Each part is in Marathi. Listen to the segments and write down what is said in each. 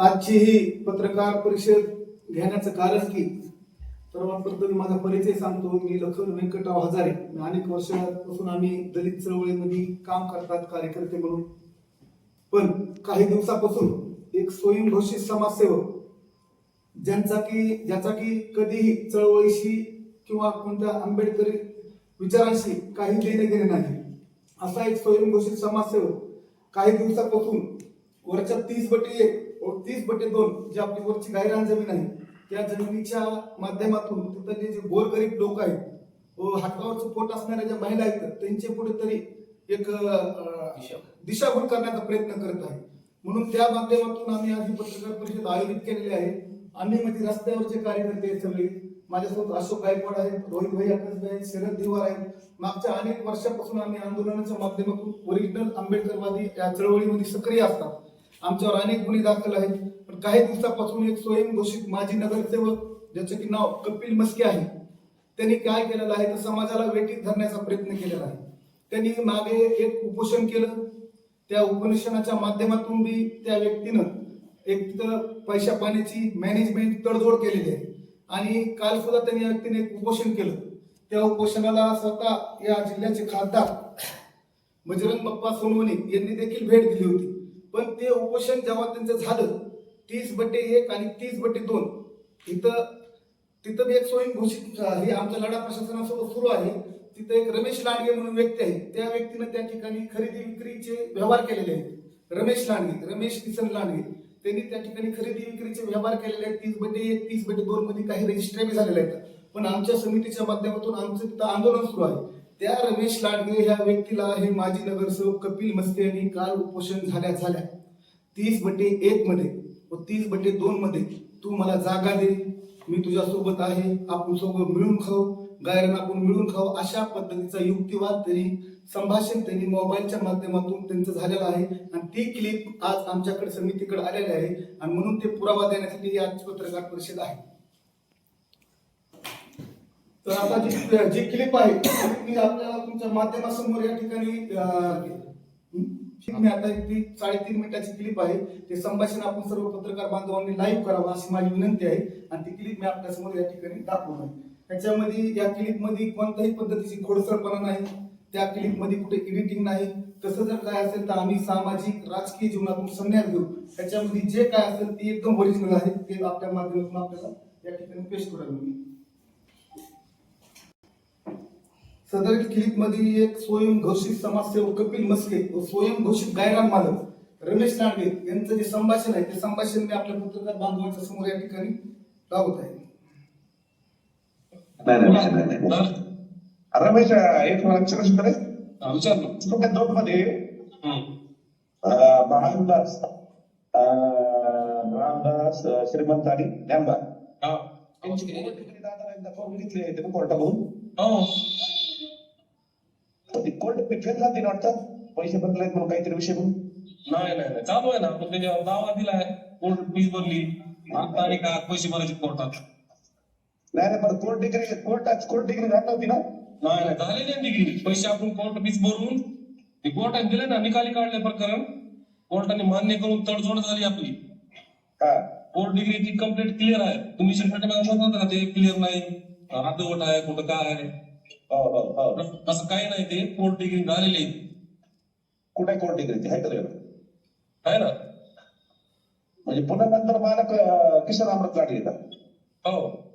आजची ही पत्रकार परिषद घेण्याचं कारण की सर्वप्रथम माझा परिचय सांगतो. मी लखन व्यंकटराव हजारे. अनेक वर्षापासून आम्ही दलित चळवळीमध्ये काम करतात कार्यकर्ते म्हणून. पण काही दिवसापासून एक स्वयंघोषित समाजसेवक ज्यांचा की ज्याचा की कधीही चळवळीशी किंवा कोणत्या आंबेडकरी विचारांशी काही देणे घेणे नाही. असा एक स्वयंघोषित समाजसेवक काही दिवसापासून वरच्या तीस बटी एक तीस बटे दोन जी आपली वरची गायरान जमीन आहे त्या जमिनीच्या माध्यमातून तिथले जे गोरगरीब लोक आहेत व हातावरचं पोट असणाऱ्या ज्या महिला आहेत त्यांचे कुठेतरी एक दिशाभूल करण्याचा प्रयत्न करत आहे म्हणून त्या माध्यमातून आम्ही आज ही पत्रकार परिषद आयोजित केलेली आहे. आम्ही म्हणजे रस्त्यावरचे कार्यकर्ते सगळे माझ्यासोबत अशोक गायकवाड आहेत रोहित भाई आहेत शरद दिवार आहेत. मागच्या अनेक वर्षापासून आम्ही आंदोलनाच्या माध्यमातून ओरिजिनल आंबेडकरवादी या चळवळीमध्ये सक्रिय असतात. आमच्यावर अनेक गुन्हे दाखल आहेत. पण काही दिवसापासून एक स्वयंघोषित माजी नगरसेवक ज्याचं की नाव कपिल मस्के आहे त्यांनी काय केलेलं आहे? तर समाजाला वेटीत धरण्याचा प्रयत्न केलेला आहे. त्यांनी मागे एक उपोषण केलं. त्या उपोषणाच्या माध्यमातून बी त्या व्यक्तीनं एक तिथं पैशा पाण्याची मॅनेजमेंट तडजोड केलेली आहे. आणि काल सुद्धा त्यांनी या व्यक्तीने एक उपोषण केलं. त्या उपोषणाला स्वतः या जिल्ह्याचे खासदार बजरंग बाप्पा सोनवणे यांनी देखील भेट दिली होती. पण ते उपोषण जेव्हा त्यांचं झालं तीस बट्टे एक आणि तीस बट्टे दोन इथं तिथं बी एक स्वयं घोषित हे आमच्या लढा प्रशासनासोबत सुरू आहे. तिथं एक रमेश लांडगे म्हणून व्यक्ती आहे. त्या व्यक्तीनं त्या ठिकाणी खरेदी विक्रीचे व्यवहार केलेले आहेत. रमेश लांडगे रमेश किसन लांडगे. त्यांनी त्या ठिकाणी खरेदी विक्रीचे व्यवहार केलेले आहेत. तीस बटे एक तीस बटे दोन मध्ये काही रजिस्ट्री बी झालेले आहेत. पण आमच्या समितीच्या माध्यमातून आमचं तिथं आंदोलन सुरू आहे. त्या रमेश लांडगे ह्या व्यक्तीला हे माजी नगरसेवक कपिल मस्ते यांनी काल उपोषण झाल्या झाल्या. तीस बटे एक मध्ये व तीस बटे दोन मध्ये तू मला जागा दे. मी तुझ्या सोबत आहे. आपण सोबत मिळून खाऊ. गायरन आपण मिळून खाऊ. अशा पद्धतीचा युक्तिवाद त्यांनी संभाषण त्यांनी मोबाईलच्या माध्यमातून त्यांचं झालेलं आहे. आणि ती क्लिप आज आमच्याकडे समितीकडे आलेली आहे. आणि म्हणून ते पुरावा देण्यासाठी ही पत्रकार परिषद आहे. तर आता जी जी क्लिप आहे ती आपल्याला तुमच्या माध्यमासमोर या ठिकाणी आता एक ती साडेतीन मिनिटाची क्लिप आहे. ते संभाषण आपण सर्व पत्रकार बांधवांनी लाईव्ह करावं अशी माझी विनंती आहे. आणि ती क्लिप मी आपल्यासमोर या ठिकाणी दाखवणार आहे. त्याच्यामध्ये या क्लिपमध्ये कोणत्याही पद्धतीची खोडसरपणा नाही. त्या क्लिपमध्ये कुठे एडिटिंग नाही. तसं जर काय असेल तर आम्ही सामाजिक राजकीय जीवनातून संन्यास घेऊ. त्याच्यामध्ये जे काय असेल ते एकदम ओरिजिनल आहे. ते आपल्या माध्यमातून आपल्याला या ठिकाणी पेश करायला मी सदर क्लिपमध्ये एक स्वयंघोषित समाजसेवक कपिल मस्के व स्वयंघोषित गायरान मालक रमेश लांडगे यांचं जे संभाषण आहे ते संभाषण मी आपल्या पत्रकार बांधवांच्या समोर या ठिकाणी लावत आहे. नाही नाही नाही, नाही. नाही. रमेश एक मला विचारू तुमच्या दोन मध्ये रामदास रामदास श्रीमंत आणि ज्ञानबा हा. दादा एकदा फोन घेतले ते कोर्टामधून. हो तर ती कोर्ट फेल जाते ना वाटतं? पैसे बदलायत म्हणून काहीतरी विषय म्हणून नाही नाही नाही. चालू आहे ना. आपण त्याच्यावर दावा दिलाय. कोर्ट फीस भरली. आता आणि का पैसे भरायचे कोर्टात. नाही नाही पण court decree court court decree झाली नव्हती ना? नाही नाही. झालेली आहे डिग्री पैसे आपण कोर्ट फीस भरून ते कोर्टाने दिले ना निकाली काढले प्रकरण. कोर्टाने मान्य करून तडजोड झाली आपली. हा कोर्ट डिग्री ती कंप्लीट क्लिअर आहे. तुम्ही शिरपाटे म्हणत होता ना ते क्लिअर नाही. अर्धवट आहे कुठं काय आहे. हो हो हो. असं काही नाही ते कोर्ट डिग्री झालेली. कुठे कोर्ट डिग्री ती? आहे का तुझ्याकडे? आहे ना. म्हणजे पुन्हा नंतर मालक किशन अमृत लाट येतात. हो.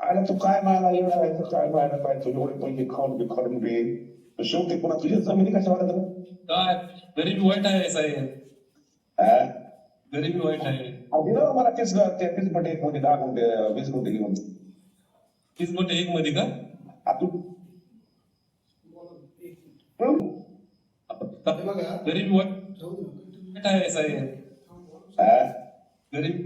अरे तू काय मायला तर काय मायला काय तुझे एवढे पैसे खाऊन बी खाऊन बी. शेवटी पुन्हा तुझ्या जमिनी कशा वाटत काय? गरिबी वाईट आहे साहेब. गरिबी वाईट आहे. दिलं मला तीस तीस पटे एक मध्ये दहा गुंठे वीस गुंठे घेऊन. तीस एक मध्ये का? गरीब हा? गरीब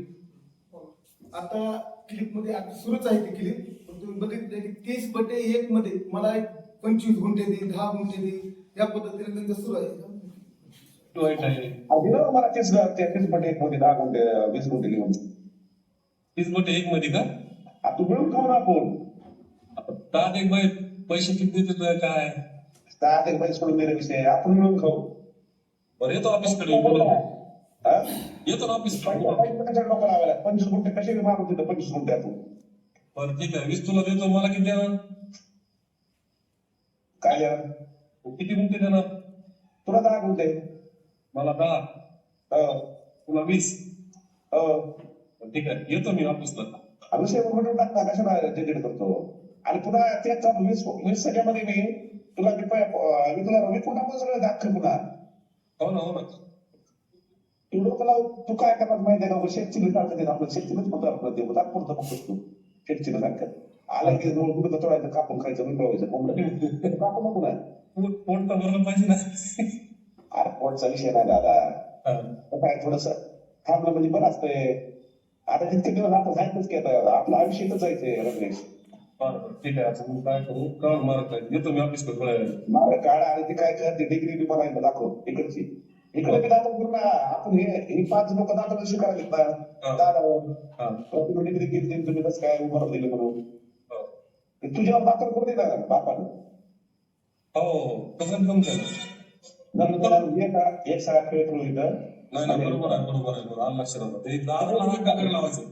आता क्लिपमध्ये आता सुरूच आहे ती क्लिप पण तुम्ही बघितलं की तीस बटे एक मध्ये मला एक पंचवीस गुंठे दे दहा गुंठे दे या पद्धतीने त्यांचं सुरू आहे. मला तीस ते तीस पटे एक मध्ये दहा गुंठे वीस गुंठे घेऊन तीस मोठे एक मध्ये का? तू मिळून खाऊ ना आपण दहा एक बाई पैसे किती देतो काय? दहा ते पैसे सोडून मेरे विषय आपण मिळून खाऊ. बरं येतो ऑफिसकडे बोलू? येतो ना ऑफिस लावायला पंचवीस गुंठे कसे मारून तिथं पंचवीस गुंठ्यातून बरं ठीक आहे. वीस तुला देतो मला किती देणार? काय देणार? किती गुंठे देणार? तुला दहा गुंठे. मला दहा. हो, तुला वीस. हो. ठीक आहे. येतो मी ऑफिसला. विषय उलटून टाकता. कशाला डिलीट करतो? आणि पुन्हा त्याचा वीस वीस सेकंडमध्ये मी तुला मी मी तुला मी पुन्हा मोजलं दाखल पुन्हा हो ना हो ना. तू लोकांना तू काय करणार माहिती आहे का शेतचिली सारखं ते आपलं शेतचिलीच म्हणतो आपलं ते. तात्पुरतं फक्त तू. शेतचिली सारखं आलं की जवळ कुठं चोळायचं कापून खायचं मिळवायचं कोंबडं. कापून नको ना. पोट भरलं पाहिजे ना. अरे पोटचा विषय नाही दादा. काय थोडस थांबलं म्हणजे बरं असतंय. आता जितके दिवस आता जायचंच की आता आपलं आयुष्य इथं जायचंय रमेश. ठीक आहे. आता मी काय करू? आहे येतो मी थोड्या माग काढ आणि ती काय करते? डिग्री बी मला एकदा दाखव. इकडची. इकडे बी दाखव पूर्ण. आपण हे ही पाच लोक दाखल कशी करायला हा. घेतात हा. डिग्री घेतली तुम्ही कसं काय उभार दिले म्हणून. हो. ते तुझ्यावर दाखल करून देतात बापानं? हो हो. कसं समजेल नंतर त्याला एक एक सगळा खेळ इथं. नाही नाही. बरोबर आहे बरोबर आहे बरोबर आलं लक्षात आलं ते दादाला हा का करायला लावायचं?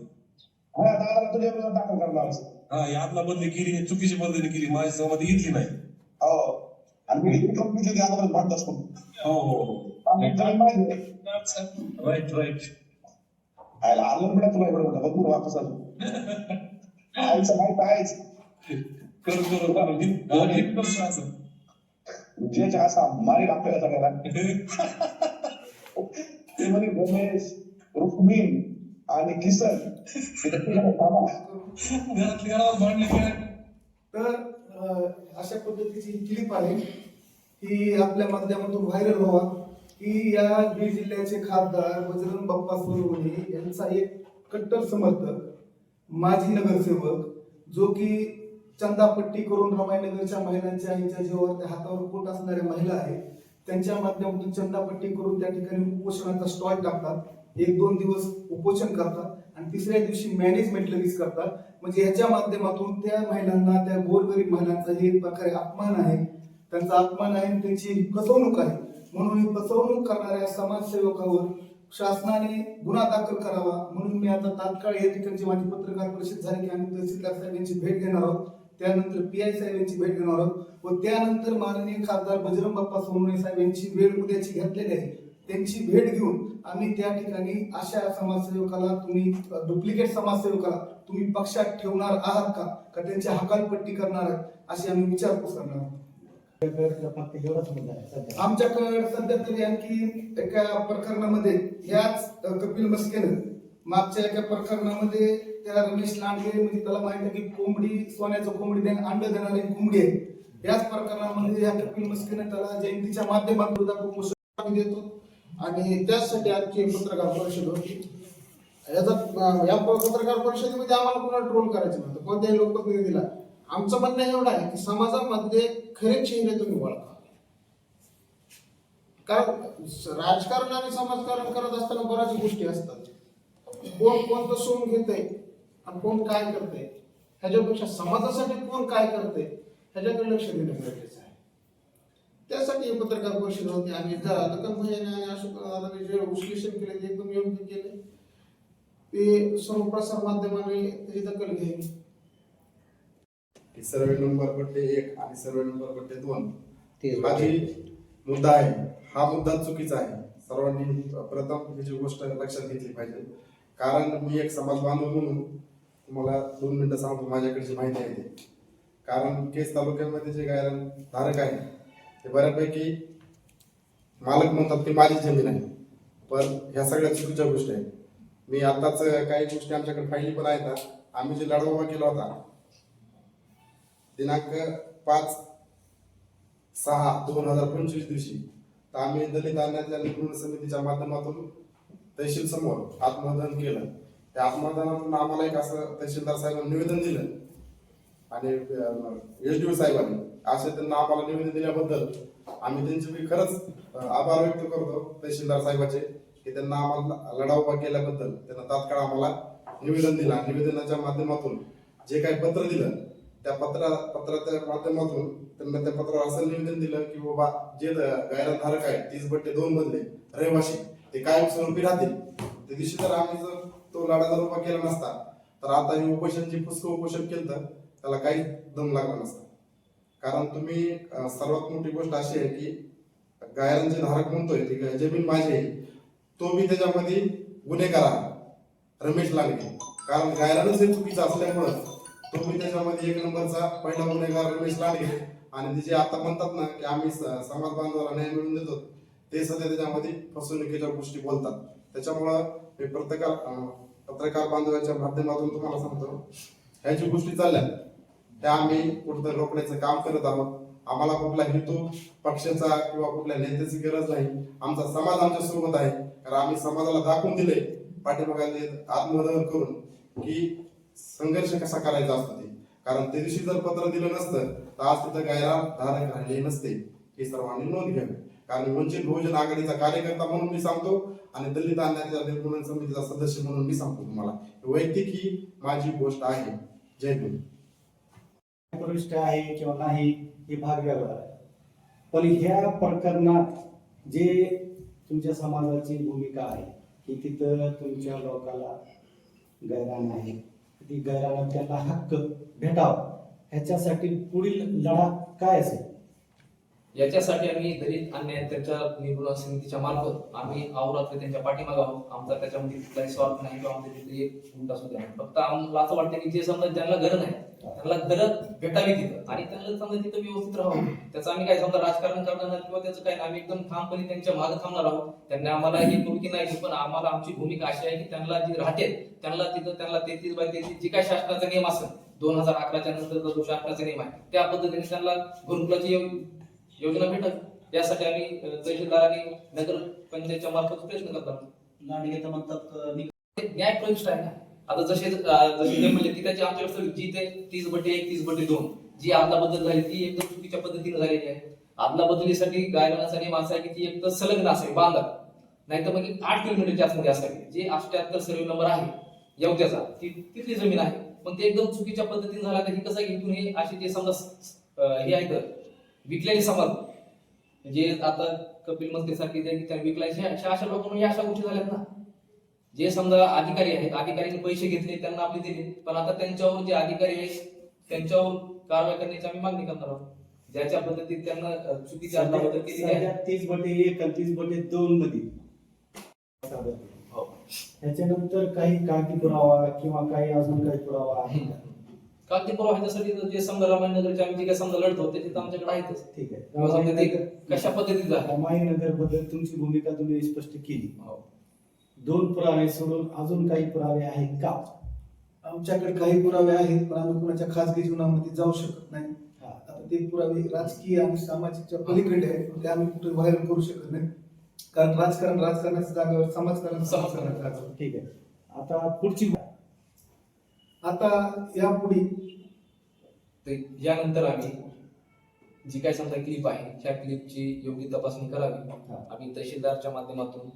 हा दादाला तुझ्या विरोधात दाखल लावायचं हा बदली केली हे चुकीची बदली केली माझी सहमती घेतली नाही. हो. आणि मी तुझ्या दादाला भांडत असतो. हो हो हो. आम्ही तुला माहिती आहे. राईट राईट आयला आलं पण तुला एवढं मोठं बघू वापस अजून आईचं माहीत आहेच. करू करू करू हा, नीट करतो असं ज्याच्या असा मारी आपल्याला सगळ्याला. ते म्हणे रुक्मिण आणि किसन. तर अशा पद्धतीची क्लिप आहे. ही आपल्या माध्यमातून व्हायरल व्हावा. की या बीड जिल्ह्याचे खासदार बजरंग बाप्पा सोनवणे यांचा एक कट्टर समर्थक माजी नगरसेवक जो की चंदापट्टी करून रमाईनगरच्या महिलांच्या आईच्या जीवावर त्या हातावर पोट असणाऱ्या महिला आहेत त्यांच्या माध्यमातून चंदापट्टी करून त्या ठिकाणी उपोषणाचा स्टॉल टाकतात. एक दोन दिवस उपोषण करतात आणि तिसऱ्या दिवशी मॅनेजमेंट लगेच करतात. म्हणजे ह्याच्या माध्यमातून त्या महिलांना त्या गोरगरीब महिलांचा हे एक प्रकारे अपमान आहे. त्यांचा अपमान आहे त्यांची फसवणूक आहे. म्हणून ही फसवणूक करणाऱ्या समाजसेवकावर शासनाने गुन्हा दाखल करावा. म्हणून मी आता तात्काळ या ठिकाणची माझी पत्रकार परिषद झाली की आम्ही तहसीलदार साहेबांची भेट घेणार आहोत. त्यानंतर पी आय साहेबांची भेट घेणार आहोत. व त्यानंतर माननीय खासदार बजरंग बाप्पा सोनवणे साहेब यांची वेळ उद्याची घेतलेली आहे. त्यांची भेट घेऊन आम्ही त्या ठिकाणी अशा समाजसेवकाला तुम्ही डुप्लिकेट समाजसेवकाला तुम्ही पक्षात ठेवणार आहात का? का त्यांची हकालपट्टी करणार आहात? अशी आम्ही विचारपूस करणार आहोत. सध्या आमच्याकडे सध्या तरी आणखी एका प्रकरणामध्ये ह्याच कपिल मस्केनं मागच्या एका प्रकरणामध्ये त्या रमेश लांडगे म्हणजे त्याला माहीत आहे की कोंबडी सोन्याचं कोंबडी देणं अंड देणारी कोंबडी आहे. याच प्रकरणामध्ये या कपिल मस्केनं त्याला जयंतीच्या माध्यमातून देतो. आणि त्याचसाठी आमची एक पत्रकार परिषद होती. याचा या पत्रकार परिषदेमध्ये आम्हाला कोणाला ट्रोल करायचं नव्हतं कोणत्याही लोकप्रतिनिधीला. आमचं म्हणणं एवढं आहे की समाजामध्ये खरे चेहरे तुम्ही ओळखा. कारण राजकारण आणि समाजकारण करत असताना बऱ्याच गोष्टी असतात. कोण कोणतं सोन घेत आहे आणि कोण काय करते ह्याच्यापेक्षा समाजासाठी कोण काय करते ह्याच्याकडे लक्ष देणं गरजेचं त्यासाठी हे पत्रकार परिषद होती. आणि आणि अशोक दादाने जे विश्लेषण केले ते एकदम योग्य केले. ते सर्व प्रसार माध्यमाने त्याची दखल घेईल की सर्वे नंबर पट्टे एक आणि सर्वे नंबर पट्टे दोन. हा जी मुद्दा आहे. हा मुद्दा चुकीचा आहे. सर्वांनी प्रथम ही जी गोष्ट लक्षात घेतली पाहिजे. कारण मी एक समाज बांधव म्हणून तुम्हाला दोन मिनिटं सांगतो. माझ्याकडची माहिती आहे ते. कारण केस तालुक्यामध्ये जे गायरन धारक आहे ते बऱ्यापैकी मालक म्हणतात की माझी जमीन आहे पण ह्या सगळ्या चुकीच्या गोष्टी आहेत. मी आताच काही गोष्टी आमच्याकडे फायली पण आहेत. आम्ही जे लढा केला होता दिनांक पाच सहा दोन हजार पंचवीस दिवशी तर आम्ही दलित अन्याय निर्मूलन समितीच्या माध्यमातून तहसील समोर आत्मदान केलं. त्या आत्मदानातून आम्हाला एक असं तहसीलदार साहेबांनी निवेदन दिलं. आणि एस डी ओ साहेबांनी असे त्यांना आम्हाला निवेदन दिल्याबद्दल आम्ही त्यांचे मी खरंच आभार व्यक्त करतो तहसीलदार साहेबाचे की त्यांना आम्हाला लढा उभा केल्याबद्दल त्यांना तात्काळ आम्हाला निवेदन दिलं. निवेदनाच्या माध्यमातून जे काही पत्र दिलं त्या पत्रा पत्राच्या माध्यमातून त्यांना त्या पत्रावर असं निवेदन दिलं की बाबा जे गायराधारक आहेत तीस बट्टे दोन मधले रहिवाशी ते कायम स्वरूपी राहतील. त्या दिवशी जर आम्ही जर तो लढा जर उभा केला नसता तर आता हे उपोषण जे पुस्तक उपोषण केलं तर त्याला काही दम लागला नसता. कारण तुम्ही सर्वात मोठी गोष्ट अशी आहे की गायरांचे धारक म्हणतोय ती जे जमीन माझी आहे. तो मी त्याच्यामध्ये गुन्हेगार रमेश लांडगे. कारण गायरानच हे चुकीचं असल्यामुळं तो मी त्याच्यामध्ये एक नंबरचा पहिला गुन्हेगार रमेश लांडगे. आणि ते जे आता म्हणतात ना की आम्ही स- समाज बांधवाला न्याय मिळवून देतो ते सध्या त्याच्यामध्ये फसवणुकीच्या गोष्टी बोलतात. त्याच्यामुळं मी पत्रकार पत्रकार बांधवाच्या माध्यमातून तुम्हाला सांगतो ह्या जी गोष्टी चालल्या त्या आम्ही कुठेतरी रोखण्याचं काम करत आहोत. आम्हाला कुठला हेतू पक्षाचा किंवा कुठल्या नेत्याची गरज नाही. आमचा समाज आमच्यासोबत आहे. कारण आम्ही समाजाला दाखवून दिले पाठीमागाने आत्मदहन करून की संघर्ष कसा करायचा असतो ते. कारण त्या दिवशी जर पत्र दिलं नसतं तर आज तिथं गायरा धारक राहिले नसते. हे सर्वांनी नोंद घ्यावी. कारण वंचित बहुजन आघाडीचा कार्यकर्ता म्हणून मी सांगतो आणि दलित अन्यायाच्या निर्मूलन समितीचा सदस्य म्हणून मी सांगतो तुम्हाला. वैयक्तिक ही माझी गोष्ट आहे. जय गुरु प्रविष्ट आहे किंवा नाही हे भाग वेगळा आहे. पण ह्या प्रकरणात जे तुमच्या समाजाची भूमिका आहे की तिथं तुमच्या लोकाला गैराण आहे ती गैराला त्याला हक्क भेटावा ह्याच्यासाठी पुढील लढा काय असेल? याच्यासाठी आम्ही दलित अन्याय त्यांच्या निर्मूलन समितीच्या मार्फत आम्ही अहोरात्र त्यांच्या पाठीमागे आहोत. आमचा त्याच्यामध्ये कुठलाही स्वार्थ नाही किंवा आमच्या तिथे एक उलटा असू द्या. फक्त आम्हाला असं वाटतं की जे समजा ज्यांना गरज आहे त्यांना गरज भेटावी तिथं. आणि त्यांना समजा तिथं व्यवस्थित राहावं. त्याचं आम्ही काय समजा राजकारण करणार नाही किंवा त्याचं काय आम्ही एकदम ठामपणे त्यांच्या मागे थांबणार आहोत. त्यांनी आम्हाला ही मुलगी नाही पण आम्हाला आमची भूमिका अशी आहे की त्यांना जी राहते त्यांना तिथं त्यांना तेहतीस बाय तेहतीस जी काय शासनाचा नियम असेल दोन हजार अकराच्या नंतर जो शासनाचा नियम आहे त्या पद्धतीने त्यांना गुरुकुलाची योजना भेटत यासाठी आम्ही तहसीलदार आणि नगर पंचायतच्या मार्फत प्रयत्न करतात लांडगे तर म्हणतात नि- ते न्याय प्रविष्ट आहे ना. आता जसे जसे ते म्हणले की त्याची आमच्याकडे जी ते तीस बटे एक तीस बटे दोन. जी आदला बदल झाली ती एकदम चुकीच्या पद्धतीने झालेली आहे. आदला बदलीसाठी गायरानाचा नियम असा आहे की ती एक तर संलग्न असावी बांधा नाही तर मग आठ किलोमीटरच्या आतमध्ये असावी. जे अष्ट्याहत्तर सर्वे नंबर आहे येवत्याचा ती तिथली जमीन आहे. पण ते एकदम चुकीच्या पद्धतीने झाला तर हे कसं आहे की इथून हे असे जे समजा अं, हे आहेत विकलेले समाज. जे आता कपिल मस्ते सारखे जे त्यांनी विकलाय अशा या अशा गोष्टी झाल्यात ना. जे समजा अधिकारी आहेत अधिकाऱ्यांनी पैसे घेतले त्यांना आपले दिले. पण आता त्यांच्यावर जे अधिकारी आहेत त्यांच्यावर कारवाई करण्याची आम्ही मागणी करणार आहोत. ज्याच्या पद्धतीत त्यांना चुकीची अदलाबदल केलेली आहे. तीस बटे एक आणि तीस बटे दोन मध्ये. हो. त्याच्यानंतर काही कागदी पुरावा किंवा काही अजून काही पुरावा आहे का? कागदी पुरावा ह्याच्यासाठी तर जे समजा रामायणनगरचे आम्ही जे काही समजा लढतो त्याचे तर आमच्याकडे आहेतच. ठीक आहे. समजा ते कशा पद्धतीत आहे? रामायणनगरबद्दल तुमची भूमिका तुम्ही स्पष्ट केली. हो. दोन पुरावे सोडून अजून काही पुरावे आहेत का? आमच्याकडे काही पुरावे आहेत पण आम्ही कुणाच्या खासगी जीवनामध्ये जाऊ शकत नाही. हा. आता ते पुरावे राजकीय आणि सामाजिकच्या पलीकडे आहेत ते आम्ही कुठे व्हायरल करू शकत नाही. कारण राजकारण राजकारणाच्या जागेवर समाजकारण समाजकारणाच्या जागेवर ठीक आहे. आता पुढची आता यापुढे तर यानंतर आम्ही जी काय समजा क्लिप आहे त्या क्लिपची योग्य तपासणी करावी. आम्ही तहसीलदारच्या माध्यमातून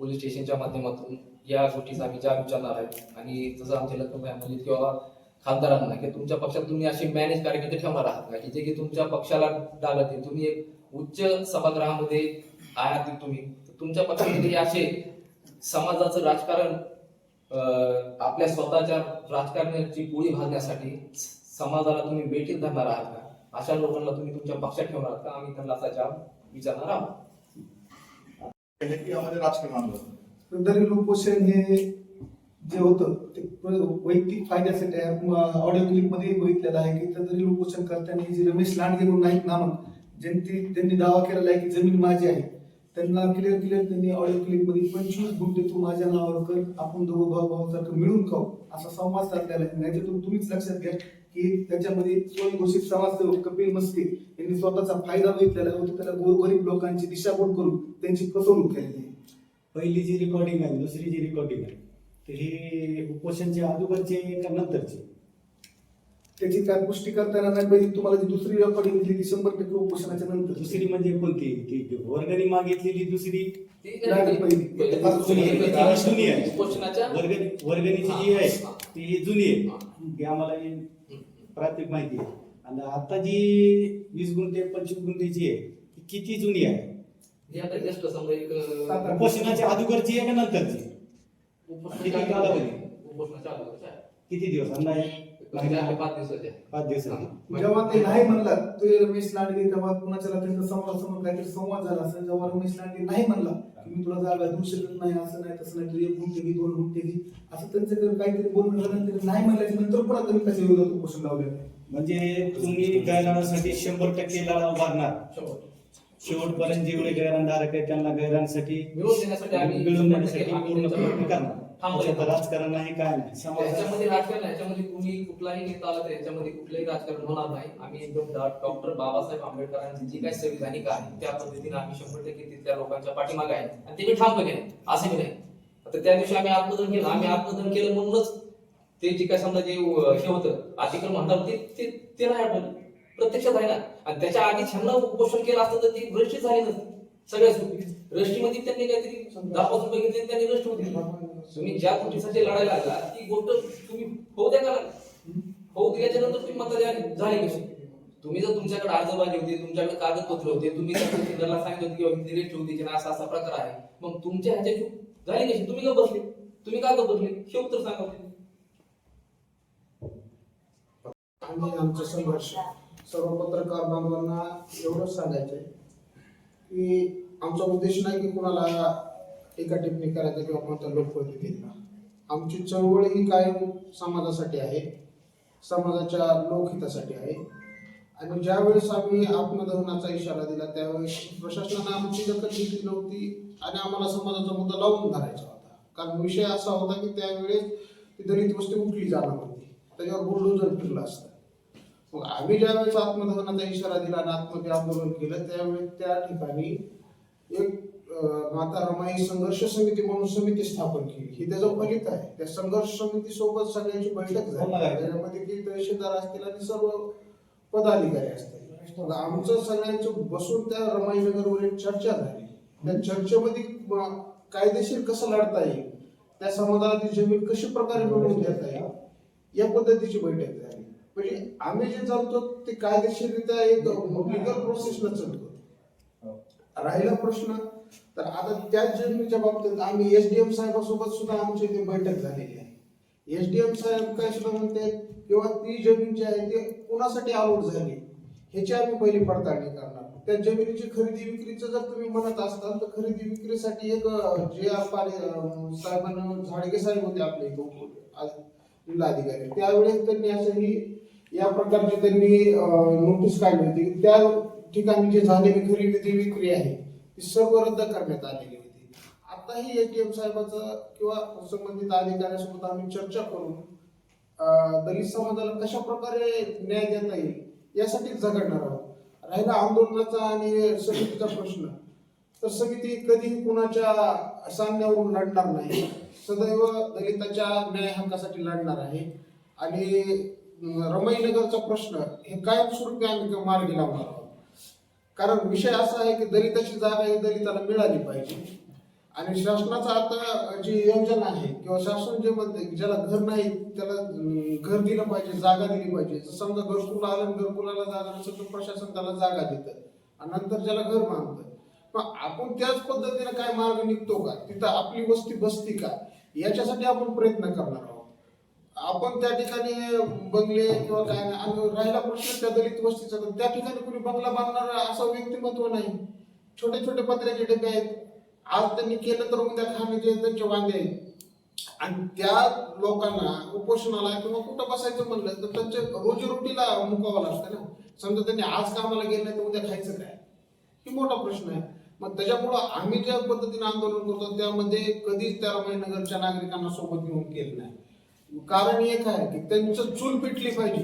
पोलीस स्टेशनच्या माध्यमातून या गोष्टीचा आम्ही जाब विचारणार आहे आणि तसं आमच्या लग्न म्हणले किंवा खासदारांना की तुमच्या पक्षात तुम्ही असे मॅनेज कार्यकर्ते ठेवणार आहात का? की जे की तुमच्या पक्षाला डागतील तुम्ही एक उच्च सभागृहामध्ये आहात तुम्ही? तुमच्या पक्षामध्ये असे समाजाचं राजकारण आपल्या स्वतःच्या राजकारणाची पोळी भाजण्यासाठी समाजाला तुम्ही बेटीत धरणार आहात का? अशा लोकांना तुम्ही तुमच्या पक्षात ठेवणार आहात का? आम्ही त्यांना असा जाब विचारणार आहोत. दलित उपोषण हे जे होतं ते वैयक्तिक फायद्यासाठी ऑडिओ क्लिपमध्ये बघितलेलं आहे की दलित उपोषण करताना जे रमेश लांडगे म्हणून आहेत नामक ज्यांनी त्यांनी दावा केलेला आहे की जमीन माझी आहे. त्यांना क्लिअर क्लिअर त्यांनी ऑडिओ क्लिपमध्ये पंचवीस गुंठे तू माझ्या नावावर कर आपण दोघं भाऊ भावासारखं मिळून खाऊ. असा संवाद साधलेला आहे. याच्यातून तुम्हीच लक्षात घ्या की त्याच्यामध्ये स्वयंघोषित समाजसेवक कपिल मस्के यांनी स्वतःचा फायदा बघितलेला होता त्याला गोरगरीब लोकांची दिशाभूल करून त्यांची फसवणूक केलेली आहे. पहिली जी रेकॉर्डिंग आहे दुसरी जी रेकॉर्डिंग आहे तर हे उपोषणचे अगोदरचे का नंतरचे? त्याची काय पुष्टी करताना नाही पाहिजे. तुम्हाला जी दुसरी रेकॉर्डिंग दिली ती शंभर टक्के उपोषणाच्या नंतर. दुसरी म्हणजे कोणती? ती वर्गणी मागितलेली दुसरी? नाही, जुनी आहे. उपोषणाच्या वर्गणी वर्गणीची जी आहे ती ही जुनी आहे. ती आम्हाला ही प्राथमिक माहिती आहे. आणि आता जी वीस गुंठे पंचवीस गुंठेची आहे ती किती जुनी आहे? जे आता जस्ट समजा एक अं, उपोषणाच्या अगोदरची आहे का नंतरची? किती कालावधी? उपोषणाच्या अगोदरच्या आहे. किती दिवस? अंदाजे? पाच दिवसाच्या पाच दिवसाची जेव्हा ते नाही म्हणलं ते रमेश लांडगे तेव्हा कुणाच्या त्यांचा समोरासमोर काहीतरी संवाद झाला असेल. जेव्हा रमेश लांडगे नाही म्हणला की मी तुला जागा देऊ शकत नाही असं नाही तसं नाही तू एक घे दोन घे असं त्यांचं काहीतरी बोलणं झालं नाही म्हणल्याच्या नंतर पुन्हा त्यांनी त्याच्या विरोधात उपोषण लावले? म्हणजे तुम्ही गायरानासाठी शंभर टक्के लढा उभारणार. शेवटपर्यंत जेवढे गैरानधारक आहेत त्यांना गैरांसाठी विरोध देण्यासाठी मिळवून पूर्ण प्रयत्न करणार. थांबवले. त्याच्यात राजकारण नाही काय नाही. समाजात याच्यामध्ये राजकारण. याच्यामध्ये कुणी कुठलाही नेता आला तर याच्यामध्ये कुठलंही राजकारण होणार नाही. आम्ही एकदम डॉक्टर बाबासाहेब आंबेडकरांची जी काही संविधानिक आहे त्या पद्धतीने आम्ही शंभर टक्के तिथल्या लोकांच्या पाठीमागे आहे. आणि ते मी ठामपणे आहे असं नाही. आता त्या दिवशी आम्ही आत्मदन केलं. आम्ही आत्मदन केलं म्हणूनच ते जे काय समजा जे अं, हे होतं अतिक्रम म्हणतात ते ते ते नाही आठवलं. प्रत्यक्षात आहे ना. आणि त्याच्या आधी छंद उपोषण केलं असतं तर ती भ्रष्टी झाली नसती. सगळ्याच रष्टीमध्ये त्यांनी काहीतरी दहा पाच रुपये घेतले त्यांनी रष्ट होती. तुम्ही ज्या गोष्टीसाठी लढायला लागला ती गोष्ट तुम्ही होऊ द्या का? होऊ दिल्याच्या नंतर तुम्ही म्हणता झाली कशी तुम्ही जर तुमच्याकडे अर्जबाजी होते तुमच्याकडे कागदपत्र होते तुम्ही जर सांगितलं की बाबा इथे रेस्ट असा असा प्रकार आहे. मग तुमच्या ह्याच्या झाली कशी तुम्ही का बसले? तुम्ही का बसले? हे उत्तर सांगा बरं. आणि आमचा संघर्ष. सर्व पत्रकार बांधवांना एवढंच सांगायचंय. की आमचा उद्देश नाही की कुणाला एका टिप्पणी करायचा किंवा कोणत्या लोकप्रतिनिधींना आमची चळवळ ही कायम समाजासाठी आहे. समाजाच्या लोकहितासाठी आहे. आणि ज्यावेळेस आम्ही आत्मदहनाचा इशारा दिला त्यावेळेस प्रशासनानं आमची दखल घेतली नव्हती आणि आम्हाला समाजाचा मुद्दा लावून धरायचा होता. कारण विषय असा होता की त्यावेळेस ती दलित वस्ती उठली जाणार होती. त्याच्यावर बुलडोजर फिरला असतं. मग आम्ही ज्यावेळेस आत्मदहनाचा इशारा दिला आणि आत्महत्या आंदोलन केलं त्यावेळेस त्या ठिकाणी एक माता रमाई संघर्ष समिती म्हणून समिती स्थापन केली. ही त्याचं फलित आहे. त्या संघर्ष समिती सोबत सगळ्यांची बैठक झाली. त्याच्यामध्ये की तहसीलदार असतील आणि सर्व पदाधिकारी असतील. आमचं सगळ्यांचं बसून त्या रमाईनगरवर एक चर्चा झाली. त्या चर्चेमध्ये कायदेशीर कसं लढता येईल? त्या समाजाला ती जमीन कशी प्रकारे मिळवून देता येईल? या पद्धतीची बैठक झाली. म्हणजे आम्ही जे चालतो ते कायदेशीररित्या एक लिगल प्रोसेसला चालतो. राहिला प्रश्न तर आता त्याच जमिनीच्या बाबतीत आम्ही एसडीएम साहेबासोबत सुद्धा आमची इथे बैठक झालेली आहे. एसडीएम साहेब काय सुद्धा म्हणते किंवा ती जमीन जी आहे ती कुणासाठी आवड झाली ह्याची आम्ही पहिली पडताळणी करणार. त्या जमिनीची खरेदी विक्रीचं जर तुम्ही म्हणत असाल तर खरेदी विक्रीसाठी एक जे आपण साहेबांना झाडगे साहेब होते आपले इथं उप- जिल्हाधिकारी त्यावेळेस त्यांनी असं ही या प्रकारची त्यांनी नोटीस काढली होती. त्या ठिकाणी जे झालेली खरेदी विक्री आहे ती सर्व रद्द करण्यात आलेली होती. आताही एटीएम साहेबाचं किंवा संबंधित अधिकाऱ्यासोबत आम्ही चर्चा करून दलित समाजाला कशा प्रकारे न्याय देता येईल यासाठी झगडणार आहोत. राहिला आंदोलनाचा आणि समितीचा प्रश्न. तर समिती कधीही कुणाच्या सामन्यावरून लढणार नाही. सदैव दलिताच्या न्याय हक्कासाठी लढणार आहे. आणि रमाईनगरचा प्रश्न हे कायमस्वरूपी आम्ही मार्गी लावणार आहोत. कारण विषय असा आहे की दलिताची जागा ही दलिताला मिळाली पाहिजे. आणि शासनाचा आता जी योजना आहे किंवा शासन जे म्हणते ज्याला घर नाही त्याला घर दिलं पाहिजे जागा दिली पाहिजे. जर समजा घरकुल आलं घरकुलाला जागा नसेल तर प्रशासन त्याला जागा देतं आणि नंतर ज्याला घर मानतं मग आपण त्याच पद्धतीने काय मार्ग निघतो का? तिथं आपली वस्ती बसती का? याच्यासाठी आपण प्रयत्न करणार आहोत. आपण त्या ठिकाणी बंगले किंवा काय नाही आणि राहिला प्रश्न त्या दलित वस्तीचा तर त्या ठिकाणी कुणी बंगला बांधणार असं व्यक्तिमत्व नाही. छोटे छोटे पत्र्याचे डबे आहेत आज त्यांनी केलं तर उद्या खाण्याचे त्यांचे वांदे आहेत. आणि त्या लोकांना उपोषणाला किंवा कुठं बसायचं म्हणलं तर त्यांच्या रोजीरोटीला मुकावं लागतं ना. समजा त्यांनी आज कामाला गेलं तर उद्या खायचं काय? ही मोठा प्रश्न आहे. मग त्याच्यामुळं आम्ही ज्या पद्धतीने आंदोलन करतो त्यामध्ये कधीच त्या रमाईनगरच्या नागरिकांना सोबत घेऊन केलं नाही. कारण एक आहे की त्यांचं चूल पिटली पाहिजे.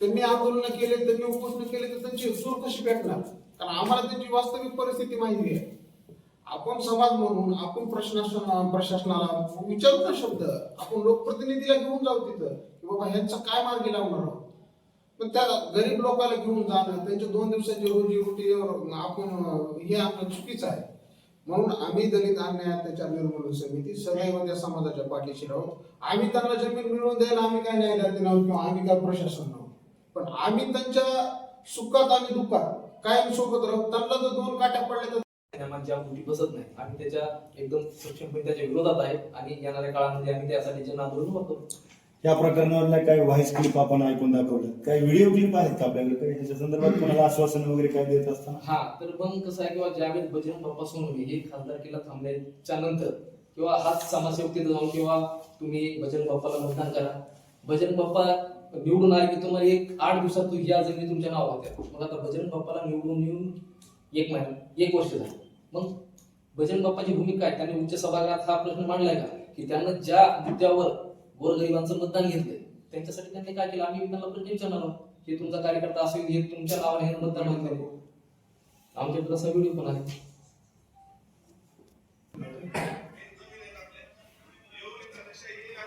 त्यांनी आंदोलन केले त्यांनी उपोषण केले तर त्यांची चूल कशी पेटणार? कारण आम्हाला त्यांची वास्तविक परिस्थिती माहिती आहे. आपण समाज म्हणून आपण प्रशासन प्रशासनाला विचारू ना शब्द. आपण लोकप्रतिनिधीला घेऊन जाऊ तिथं. की बाबा ह्यांचा काय मार्गी लावणार आहोत? पण त्या गरीब लोकांना घेऊन जाणं त्यांच्या दोन दिवसाची रोजी रोटी आपण हे आपलं चुकीचं आहे. म्हणून आम्ही दलित अन्याय अत्याचार निर्मूलन समिती सदैव त्या समाजाच्या पाठीशी राहू. आम्ही त्यांना जमीन मिळवून द्यायला आम्ही काय न्यायालयात आहोत किंवा आम्ही काय प्रशासन नव्हतो पण आम्ही त्यांच्या सुखात आणि दुःखात कायम सोबत राहू. त्यांना जर दोन काट्या पडल्या तर ज्या गोष्टी बसत नाही. आम्ही त्याच्या एकदम सक्षमपणे त्याच्या विरोधात आहे आणि येणाऱ्या काळामध्ये आम्ही त्यासाठी जन आंदोलन करतो या प्रकरणाला काही व्हॉइस क्लिप आपण ऐकून दाखवलं. काही व्हिडिओ क्लिप आहेत का आपल्याकडे? काही ह्याच्या संदर्भात कोणाला आश्वासन वगैरे काय देत असताना? हा तर मग कसं आहे किंवा ज्यावेळेस बजरंग बाप्पा सोनवणे हे खासदारकीला थांबल्याच्या नंतर किंवा हाच समाजसेवक तिथे जाऊन किंवा तुम्ही बजरंग बाप्पाला मतदान करा. बजरंग बाप्पा निवडून आले की तुम्हाला एक आठ दिवसात तू या जमिनी तुमच्या नाव होत्या मग आता बजरंग बाप्पाला निवडून येऊन एक महिना एक वर्ष झालं. मग बजरंग बाप्पाची भूमिका आहे त्यांनी उच्च सभागृहात हा प्रश्न मांडलाय का? की त्यांना ज्या मुद्द्यावर गोरगरिबांचं मतदान घेतलंय. त्यांच्यासाठी त्यांनी काय केलं? आम्ही त्यांना प्रश्न विचारणार आहोत की तुमचा कार्यकर्ता असेल हे तुमच्या नावाने हे मतदान मागितलं आमच्याकडे असा व्हिडिओ पण आहे.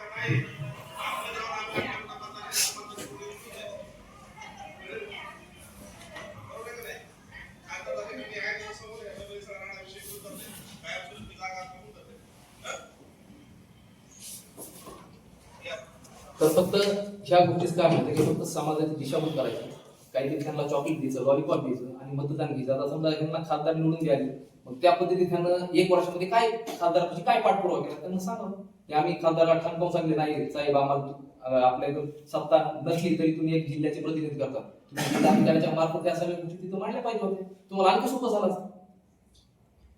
तर ह्या गोष्टीच काय म्हणते की फक्त समाजाची दिशाभूल करायची. काहीतरी त्यांना चॉकलेट द्यायचं लॉलीपॉप द्यायचं आणि मतदान घ्यायचं. आता समजा त्यांना खासदार निवडून द्यायला मग त्या पद्धतीने त्यांना एक वर्षामध्ये काय खासदाराची काय पाठपुरावा केला त्यांना सांगा. की आम्ही खासदाराला ठाणकावून सांगले नाही. साहेब आम्हाला अं, आपल्याकडे सत्ता नसली तरी तुम्ही एक जिल्ह्याचे प्रतिनिधी करता. जिल्हाधिकाऱ्याच्या मार्फत त्या सगळ्या गोष्टी तिथं मांडल्या पाहिजे होत्या. तुम्हाला आणखी सोपं झालं.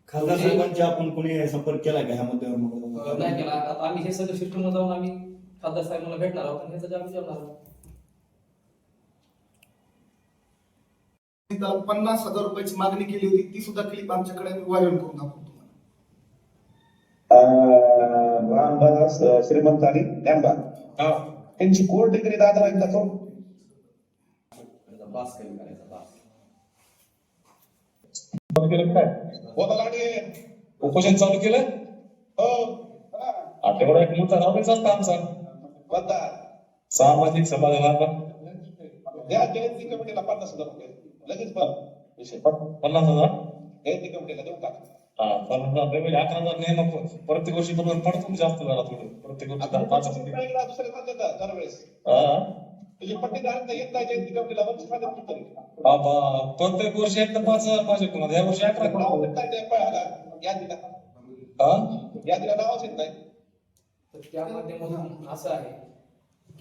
खासदार साहेबांची आपण कोणी संपर्क केला का ह्या मुद्द्यावर नाही केला. आता आम्ही हे सगळं सिस्टम जाऊन आम्ही खासदार साहेबांना भेटणार आहोत आणि ह्याचा आहोत? त्याला पन्नास हजार रुपयाची मागणी केली होती ती सुद्धा क्लिप आमच्याकडे आम्ही व्हायरल करून दाखवतो तुम्हाला. श्रीमंत आणि डॅम्बा त्यांची कोर्ट डिग्री दादरा एकदा करू बास करायचा उपोषण चालू केलं? हो. हा. आठवडा एक मुद्दा राबवायचा असता आमचा. मतदार सामाजिक समाजाला या जयंती कमिटीला पन्नास हजार रुपये. लगेच विषय. पन्नास हजार? जयंती कमिटीला देऊन टाका. पन्नास हजार म्हणजे अकरा हजार प्रत्येक वर्षी पडतो जास्त झाला थोडं. प्रत्येक वर्षी पाच हजार. वेगळा दुसरे म्हणतात दरवेळेस. तुझे पट्टीदार येत नाही जयंती कमिटीला वरची खाली तरी. बाबा प्रत्येक वर्षी एकदा पाच हजार पाहिजे कोणाला. या वर्षी अकरा यादीला यादीला नावच येत नाही. तर त्या माध्यमातून असं आहे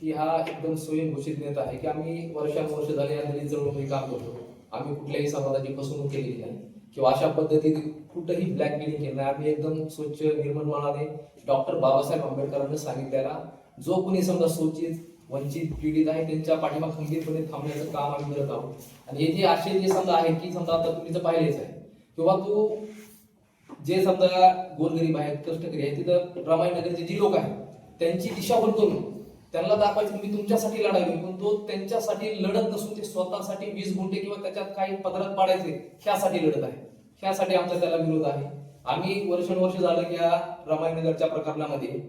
की हा एकदम स्वयंघोषित नेता आहे की आम्ही वर्षानुवर्ष झाले या दलित चळवळीमध्ये काम करतो. आम्ही कुठल्याही समाजाची फसवणूक केलेली नाही. किंवा अशा पद्धतीने कुठंही ब्लॅकमेलिंग केलं नाही. आम्ही एकदम स्वच्छ निर्मळ मनाने डॉक्टर बाबासाहेब आंबेडकरांनी सांगितलेला जो कोणी समजा सूचित वंचित पीडित आहे त्यांच्या पाठीमाग खंबीरपणे थांबण्याचं काम आम्ही करत आहोत. आणि हे जे असे जे समजा आहे की समजा आता तुम्ही तर पाहिलेच आहे. किंवा तू जे समजा गोरगरीब आहेत कष्टकरी आहेत तिथं रमाईनगरचे जी लोक आहेत त्यांची दिशाभूल करून त्यांना दाखवायचं मी तुमच्यासाठी लढावी पण तो त्यांच्यासाठी लढत नसून ते स्वतःसाठी वीस गुंठे किंवा त्याच्यात काही पदरात पाडायचे ह्यासाठी लढत आहे. ह्यासाठी आमचा त्याला विरोध आहे. आम्ही वर्षानुवर्ष झालं की या रमाईनगरच्या प्रकरणामध्ये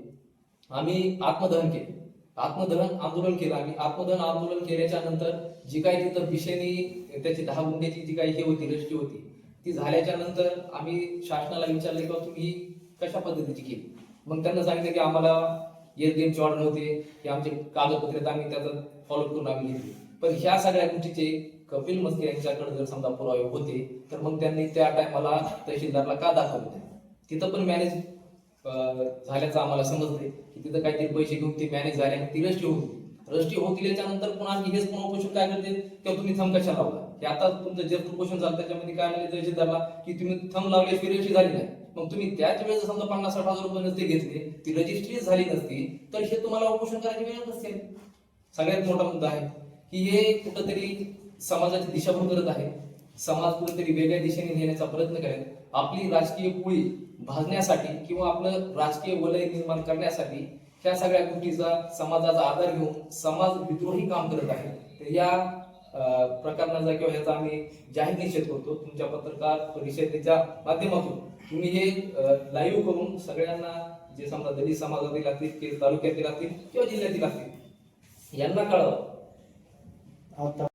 आम्ही आत्मदहन केलं. आत्मदहन आंदोलन केलं. आम्ही आत्मदहन आंदोलन केल्याच्यानंतर जी काही तिथं विषयनी त्याची दहा गुंड्याची जी काही हे होती रष्टी होती ती झाल्याच्यानंतर आम्ही शासनाला विचारले की तुम्ही कशा पद्धतीची केली? मग त्यांना सांगितलं की आम्हाला येत गेमचे ऑर्डर होते की आमचे कागदपत्रे आम्ही त्याचा फॉलो करून आम्ही घेतले. पण ह्या सगळ्या गोष्टीचे कपिल मस्के यांच्याकडे जर समजा पुरावे होते तर मग त्यांनी त्या टायमाला तहसीलदारला का दाखवले नाही? तिथं पण मॅनेज झाल्याचं आम्हाला समजते की तिथं काहीतरी पैसे घेऊन ते मॅनेज झाले आणि ती रजिस्ट्री रजिस्ट्री होत गेल्याच्यानंतर पुन्हा आणखी हेच पुन्हा उपोषण काय करते? किंवा तुम्ही थंब कशा लावला? की आता तुमचं जे क्वेश्चन झालं त्याच्यामध्ये काय म्हणले तहसीलदारला की तुम्ही थंब लावल्याशिवाय रजिस्ट्री झाली नाही. मग तुम्ही त्याच वेळेस समजा पन्नास साठ हजार रुपये नसते घेतले ती रजिस्ट्री झाली नसती तर हे तुम्हाला उपोषण करायची वेळ नसते सगळ्यात मोठा मुद्दा आहे की हे कुठंतरी समाजाची दिशाभूल करत आहे. समाज कुठेतरी वेगळ्या दिशेने नेण्याचा प्रयत्न करेल. आपली राजकीय पोळी भाजण्यासाठी किंवा आपलं राजकीय वलय निर्माण करण्यासाठी ह्या सगळ्या गोष्टीचा समाजाचा आधार घेऊन समाज विद्रोही काम करत आहे. तर या प्रकरणाचा किंवा ह्याचा आम्ही जाहीर निषेध करतो. तुमच्या पत्रकार परिषदेच्या माध्यमातून. तुम्ही हे लाईव्ह करून सगळ्यांना जे समजा दलित समाजातील असतील ते तालुक्यातील असतील किंवा जिल्ह्यातील असतील यांना कळवा.